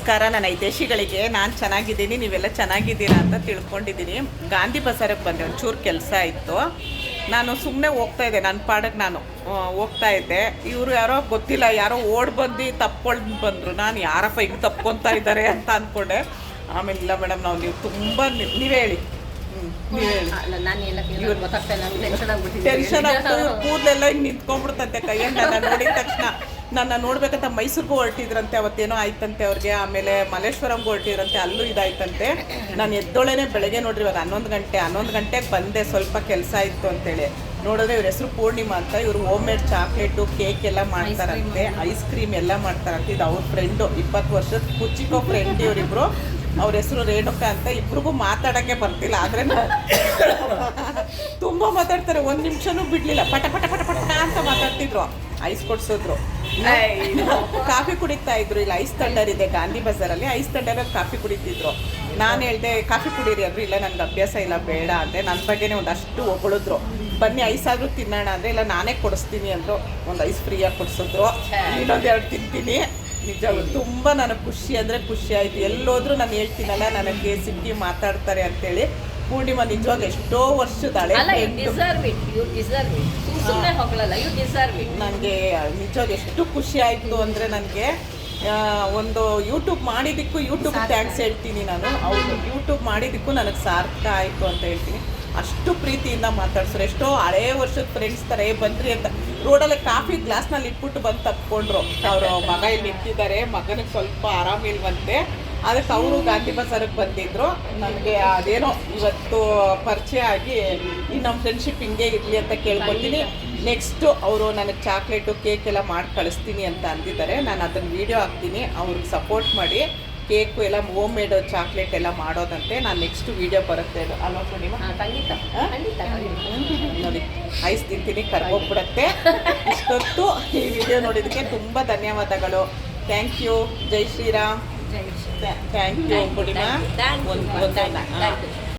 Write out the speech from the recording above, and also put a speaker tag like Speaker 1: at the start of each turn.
Speaker 1: ನಮಸ್ಕಾರ ನನ್ನ ಐದೇಶಿಗಳಿಗೆ ನಾನು ಚೆನ್ನಾಗಿದ್ದೀನಿ ನೀವೆಲ್ಲ ಚೆನ್ನಾಗಿದ್ದೀರಾ ಅಂತ ತಿಳ್ಕೊಂಡಿದ್ದೀನಿ. ಗಾಂಧಿ ಬಸಾರಕ್ಕೆ ಬಂದೆ ಒಂಚೂರು ಕೆಲಸ ಇತ್ತು. ನಾನು ಸುಮ್ಮನೆ ಹೋಗ್ತಾ ಇದ್ದೆ ನನ್ನ ಪಾಡಕ್ಕೆ ನಾನು ಹೋಗ್ತಾ ಇದ್ದೆ. ಇವರು ಯಾರೋ ಗೊತ್ತಿಲ್ಲ ಯಾರೋ ಓಡ್ ಬಂದು ತಪ್ಕೊಂಡು ಬಂದರು. ನಾನು ಯಾರಪ್ಪ ಹಿಂಗೆ ತಪ್ಕೊತಾ ಇದ್ದಾರೆ ಅಂತ ಅಂದ್ಕೊಂಡೆ ಆಮೇಲೆ ಇಲ್ಲ ಮೇಡಮ್ ನಾವು ನೀವು ತುಂಬ ನೀವೇ ಹೇಳಿ.
Speaker 2: ಟೆನ್ಷನ್
Speaker 1: ಆಗ್ತದೆ ಕೂದಲೆಲ್ಲ ಹಿಂಗೆ ನಿಂತ್ಕೊಂಡ್ಬಿಡ್ತಂತೆ ಕೈಯಂಡ ನೋಡಿದ ತಕ್ಷಣ. ನನ್ನ ನೋಡ್ಬೇಕಂತ ಮೈಸೂರಿಗೂ ಹೊರಟಿದ್ರಂತೆ, ಅವತ್ತೇನೋ ಆಯ್ತಂತೆ ಅವ್ರಿಗೆ, ಆಮೇಲೆ ಮಲ್ಲೇಶ್ವರಂಗೆ ಹೊರಟಿದ್ರಂತೆ, ಅಲ್ಲೂ ಇದಾಯ್ತಂತೆ. ನಾನು ಎದ್ದೊಳೇನೆ ಬೆಳಗ್ಗೆ ನೋಡ್ರಿ, ಇವಾಗ ಹನ್ನೊಂದು ಗಂಟೆ, ಹನ್ನೊಂದು ಗಂಟೆಗೆ ಬಂದೆ, ಸ್ವಲ್ಪ ಕೆಲಸ ಇತ್ತು ಅಂತೇಳಿ. ನೋಡಿದ್ರೆ ಇವ್ರ ಹೆಸರು ಪೂರ್ಣಿಮಾ ಅಂತ, ಇವರು ಹೋಮ್ ಮೇಡ್ ಚಾಕ್ಲೇಟು ಕೇಕ್ ಎಲ್ಲ ಮಾಡ್ತಾರಂತೆ ಐಸ್ ಕ್ರೀಮ್ ಎಲ್ಲ ಮಾಡ್ತಾರಂತೆ. ಇದು ಅವ್ರ ಫ್ರೆಂಡು ಇಪ್ಪತ್ತು ವರ್ಷದ ಕುಚ್ಚಿಕೋ ಫ್ರೆಂಡ್ ಇವರಿಬ್ರು. ಅವ್ರ ಹೆಸರು ರೇಣುಕಾ ಅಂತ, ಇಬ್ರಿಗೂ ಮಾತಾಡೋಕ್ಕೆ ಬರ್ತಿಲ್ಲ, ಆದರೆ ತುಂಬ ಮಾತಾಡ್ತಾರೆ, ಒಂದು ನಿಮಿಷನೂ ಬಿಡಲಿಲ್ಲ. ಪಟ ಪಟ ಪಟ ಪಟ ಅಂತ ಮಾತಾಡ್ತಿದ್ರು. ಐಸ್ ಕೊಡ್ಸಿದ್ರು. ಕಾಫಿ ಕುಡಿತಾ ಇದ್ರು ಇಲ್ಲ ಐಸ್ ತಂಡರ್ ಇದೆ ಗಾಂಧಿ ಬಜಾರಲ್ಲಿ ಐಸ್ ತಂಡರ್ ಕಾಫಿ ಕುಡಿತಿದ್ರು. ನಾನು ಹೇಳ್ದೆ ಕಾಫಿ ಕುಡೀರಿ ಅಂದ್ರು ಇಲ್ಲ ನನಗೆ ಅಭ್ಯಾಸ ಇಲ್ಲ ಬೇಡ ಅಂದ್ರೆ ನನ್ನ ಬಗ್ಗೆನೇ ಒಂದಷ್ಟು ಹೊಗಳಿದ್ರು. ಬನ್ನಿ ಐಸ್ ಆದ್ರೂ ತಿನ್ನೋಣ ಅಂದರೆ ಇಲ್ಲ ನಾನೇ ಕೊಡಿಸ್ತೀನಿ ಅಂದರು. ಒಂದು ಐಸ್ ಫ್ರೀಯಾಗಿ ಕೊಡಿಸಿದ್ರು. ಇನ್ನೊಂದು ಎರಡು ತಿಂತೀನಿ. ನಿಜ ತುಂಬ ನನಗೆ ಖುಷಿ ಅಂದರೆ ಖುಷಿ ಆಯಿತು. ಎಲ್ಲೋದ್ರೂ ನಾನು ಹೇಳ್ತೀನಲ್ಲ ನನಗೆ ಸಿಕ್ಕಿ ಮಾತಾಡ್ತಾರೆ ಅಂತೇಳಿ. ಪೂರ್ಣಿಮಾ ನಿಜವಾಗ ಎಷ್ಟೋ ವರ್ಷ ತಾಳೆ
Speaker 2: ಅಲ್ಲ you. Deserve it you deserve it ಸುಮ್ಮನೆ ಹೋಗಲ್ಲ ಯು ಡಿಸರ್ವ್ ಇಟ್
Speaker 1: ನನಗೆ ನಿಜವಾಗ ಎಷ್ಟು ಖುಷಿ ಆಯಿತು ಅಂದರೆ ನನಗೆ ಒಂದು ಯೂಟ್ಯೂಬ್ ಮಾಡಿದ್ದಕ್ಕೂ ಯೂಟ್ಯೂಬ್ ಥ್ಯಾಂಕ್ಸ್ ಹೇಳ್ತೀನಿ ನಾನು. ಅವರು ಯೂಟ್ಯೂಬ್ ಮಾಡಿದ್ದಕ್ಕೂ ನನಗೆ ಸಾರ್ಥಕ ಆಯಿತು ಅಂತ ಹೇಳ್ತೀನಿ. ಅಷ್ಟು ಪ್ರೀತಿಯಿಂದ ಮಾತಾಡ್ಸ್ರು ಎಷ್ಟೋ ಹಳೇ ವರ್ಷದ ಫ್ರೆಂಡ್ಸ್ ಥರ ಏ ಬಂದ್ರಿ ಅಂತ. ರೋಡಲ್ಲಿ ಕಾಫಿ ಗ್ಲಾಸ್ನಲ್ಲಿ ಇಟ್ಬಿಟ್ಟು ಬಂದು ತಪ್ಕೊಂಡ್ರು. ಅವರು ಮಗ ಇಲ್ಲಿ ನಿಂತಿದ್ದಾರೆ ಮಗನಿಗೆ ಸ್ವಲ್ಪ ಆರಾಮಿಲ್ವಂತೆ ಅದಕ್ಕೆ ಅವರು ಗಾಂಧಿ ಬಜಾರಿಗೆ ಬಂದಿದ್ರು. ನನಗೆ ಅದೇನೋ ಇವತ್ತು ಪರಿಚಯ ಆಗಿ ಈ ನಮ್ಮ ಫ್ರೆಂಡ್ಶಿಪ್ ಹಿಂಗೆ ಇರಲಿ ಅಂತ ಕೇಳ್ಕೊತೀನಿ. ನೆಕ್ಸ್ಟು ಅವರು ನನಗೆ ಚಾಕ್ಲೇಟು ಕೇಕ್ ಎಲ್ಲ ಮಾಡಿ ಕಳಿಸ್ತೀನಿ ಅಂತ ಅಂದಿದ್ದಾರೆ. ನಾನು ಅದನ್ನು ವೀಡಿಯೋ ಹಾಕ್ತೀನಿ. ಅವ್ರಿಗೆ ಸಪೋರ್ಟ್ ಮಾಡಿ ಕೇಕು ಎಲ್ಲ ಹೋಮ್ ಮೇಡ್ ಚಾಕ್ಲೇಟ್ ಎಲ್ಲ ಮಾಡೋದಂತೆ. ನಾನು ನೆಕ್ಸ್ಟ್ ವೀಡಿಯೋ ಬರುತ್ತೆ ಅದು. ಅಲ್ವಾ ಪೂರ್ಣಿಮಾ. ನೋಡಿ ಐಸ್ ತಿಂತೀನಿ ಕರ್ಗೋಗ್ಬಿಡತ್ತೆ ಇಷ್ಟೊತ್ತು ಈ ವಿಡಿಯೋ ನೋಡಿದ್ದಕ್ಕೆ ತುಂಬ ಧನ್ಯವಾದಗಳು. ಥ್ಯಾಂಕ್ ಯು ಜೈ ಶ್ರೀರಾಮ್.
Speaker 2: ಜೈ Shri
Speaker 1: thank you Purnima
Speaker 2: Thank you, thank you,
Speaker 1: ಒಂದು
Speaker 2: thank you,
Speaker 1: ಒಂದು
Speaker 2: thank you.